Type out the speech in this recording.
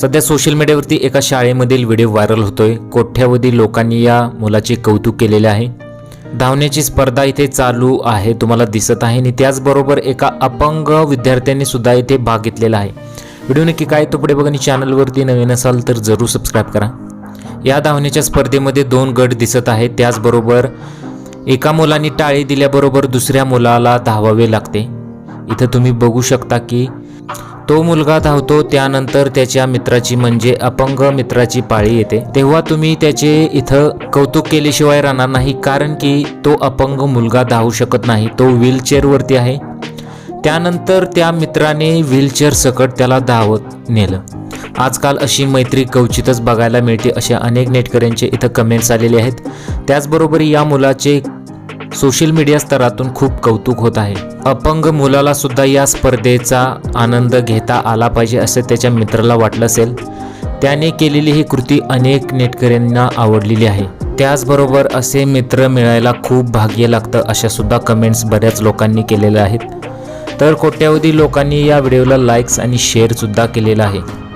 सध्या सोशल मीडियावरती एका शाळेमधील व्हिडिओ व्हायरल होतोय. कोट्यावधी लोकांनी या मुलाचे कौतुक केलेले आहे. धावण्याची स्पर्धा इथे चालू आहे तुम्हाला दिसत आहे. आणि त्याचबरोबर एका अपंग विद्यार्थ्यांनी सुद्धा इथे भाग घेतलेला आहे. व्हिडिओ नक्की काय तो पुढे बघा. आणि चॅनलवरती नवीन असाल तर जरूर सबस्क्राईब करा. या धावण्याच्या स्पर्धेमध्ये दोन गट दिसत आहेत. त्याचबरोबर एका मुलाने टाळी दिल्याबरोबर दुसऱ्या मुलाला धावावे लागते. इथं तुम्ही बघू शकता की तो मुलगा धावतो त्यानंतर त्याच्या मित्राची म्हणजे अपंग मित्राची पाळी येते. तेव्हा तुम्ही त्याचे इथं कौतुक केल्याशिवाय राहणार नाही कारण की तो अपंग मुलगा धावू शकत नाही. तो व्हीलचेअरवरती आहे. त्यानंतर त्या मित्राने व्हीलचेअर सकट त्याला धावत नेलं. आजकाल अशी मैत्री कवचितच बघायला मिळते अशा अनेक नेटकऱ्यांचे इथं कमेंट्स आलेले आहेत. त्याचबरोबर या मुलाचे सोशल मीडिया स्तरातून खूप कौतुक होत आहे. अपंग मुलाला सुद्धा या स्पर्धेचा आनंद घेता आला पाहिजे असं त्याच्या मित्राला वाटलं असेल. त्याने केलेली ही कृती अनेक नेटकऱ्यांना आवडलेली आहे. त्याचबरोबर असे मित्र मिळायला खूप भाग्य लागतं अशा सुद्धा कमेंट्स बऱ्याच लोकांनी केलेल्या आहेत. तर कोट्यावधी लोकांनी या व्हिडिओला लाईक्स आणि शेअरसुद्धा केलेला आहे.